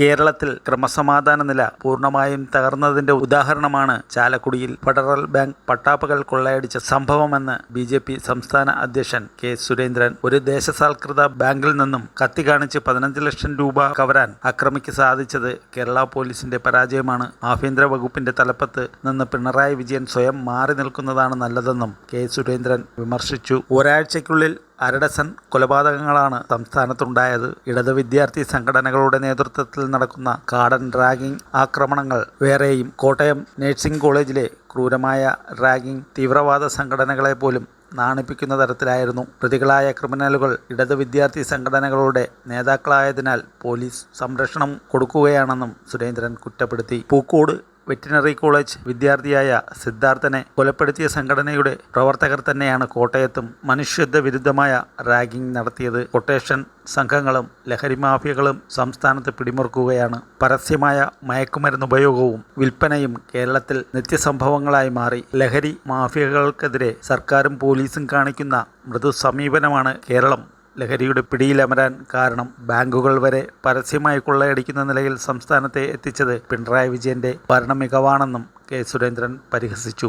കേരളത്തിൽ ക്രമസമാധാന നില പൂർണമായും തകർന്നതിന്റെ ഉദാഹരണമാണ് ചാലക്കുടിയിൽ ഫെഡറൽ ബാങ്ക് പട്ടാപ്പകൾ കൊള്ളയടിച്ച സംഭവമെന്ന് ബി ജെ പി സംസ്ഥാന അധ്യക്ഷൻ കെ സുരേന്ദ്രൻ. ഒരു ദേശസാൽകൃത ബാങ്കിൽ നിന്നും കത്തി കാണിച്ച് പതിനഞ്ച് ലക്ഷം രൂപ കവരാൻ അക്രമിക്ക് സാധിച്ചത് കേരള പോലീസിന്റെ പരാജയമാണ്. ആഭ്യന്തര വകുപ്പിന്റെ തലപ്പത്ത് നിന്ന് പിണറായി വിജയൻ സ്വയം മാറി നിൽക്കുന്നതാണ് നല്ലതെന്നും കെ സുരേന്ദ്രൻ വിമർശിച്ചു. ഒരാഴ്ചയ്ക്കുള്ളിൽ അരഡസൻ കൊലപാതകങ്ങളാണ് സംസ്ഥാനത്തുണ്ടായത്. ഇടത് വിദ്യാർത്ഥി സംഘടനകളുടെ നേതൃത്വത്തിൽ നടക്കുന്ന കാടൻ റാഗിംഗ് ആക്രമണങ്ങൾ വേറെയും കോട്ടയം നഴ്സിംഗ് കോളേജിലെ ക്രൂരമായ റാഗിംഗ് തീവ്രവാദ സംഘടനകളെ പോലും നാണിപ്പിക്കുന്ന തരത്തിലായിരുന്നു. പ്രതികളായ ക്രിമിനലുകൾ ഇടത് വിദ്യാർത്ഥി സംഘടനകളുടെ നേതാക്കളായതിനാൽ പോലീസ് സംരക്ഷണം കൊടുക്കുകയാണെന്നും സുരേന്ദ്രൻ കുറ്റപ്പെടുത്തി. പൂക്കോട് വെറ്റിനറി കോളേജ് വിദ്യാർത്ഥിയായ സിദ്ധാർത്ഥനെ കൊലപ്പെടുത്തിയ സംഘടനയുടെ പ്രവർത്തകർ തന്നെയാണ് കോട്ടയത്തും മനുഷ്യത്വ വിരുദ്ധമായ റാഗിംഗ് നടത്തിയത്. കൊട്ടേഷൻ സംഘങ്ങളും ലഹരി മാഫിയകളും സംസ്ഥാനത്ത് പിടിമുറുക്കുകയാണ്. പരസ്യമായ മയക്കുമരുന്ന് ഉപയോഗവും വിൽപ്പനയും കേരളത്തിൽ നിത്യസംഭവങ്ങളായി മാറി. ലഹരി മാഫിയകൾക്കെതിരെ സർക്കാരും പോലീസും കാണിക്കുന്ന മൃദു സമീപനമാണ് കേരളം ലഹരിയുടെ പിടിയിലമരാൻ കാരണം ബാങ്കുകൾ വരെ പരസ്യമായി കൊള്ളയടിക്കുന്ന നിലയിൽ സംസ്ഥാനത്തെ എത്തിച്ചത് പിണറായി വിജയന്റെ ഭരണമികവാണെന്നും കെ സുരേന്ദ്രൻ പരിഹസിച്ചു.